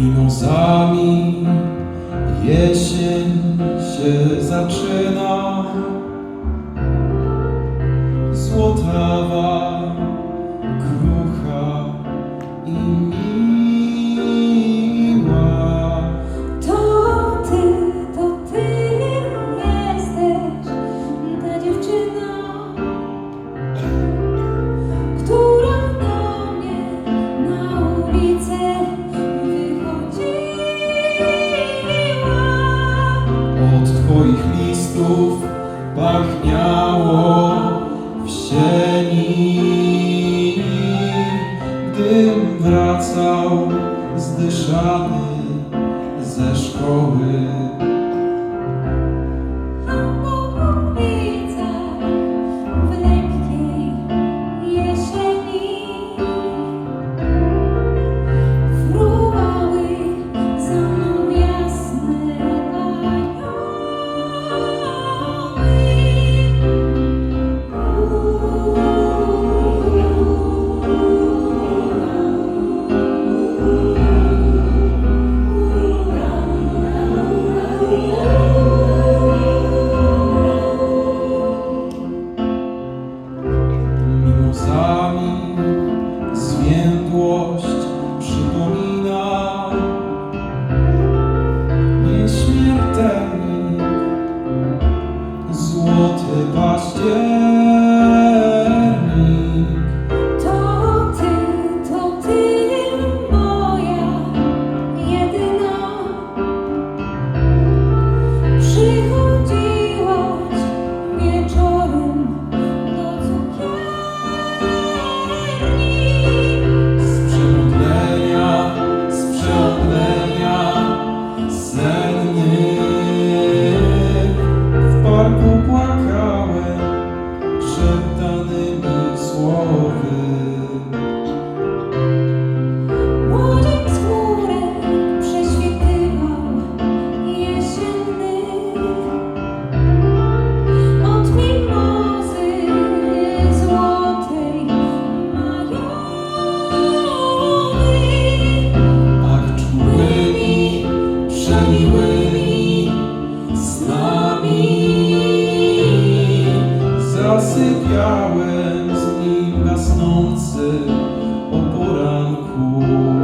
mimozami jesień się zaczyna. Złotawa Twoich listów pachniało w sieni. Gdym wracał zdyszany ze szkoły, Amen. miłymi snami zasypiałem z nim gasnącym o poranku.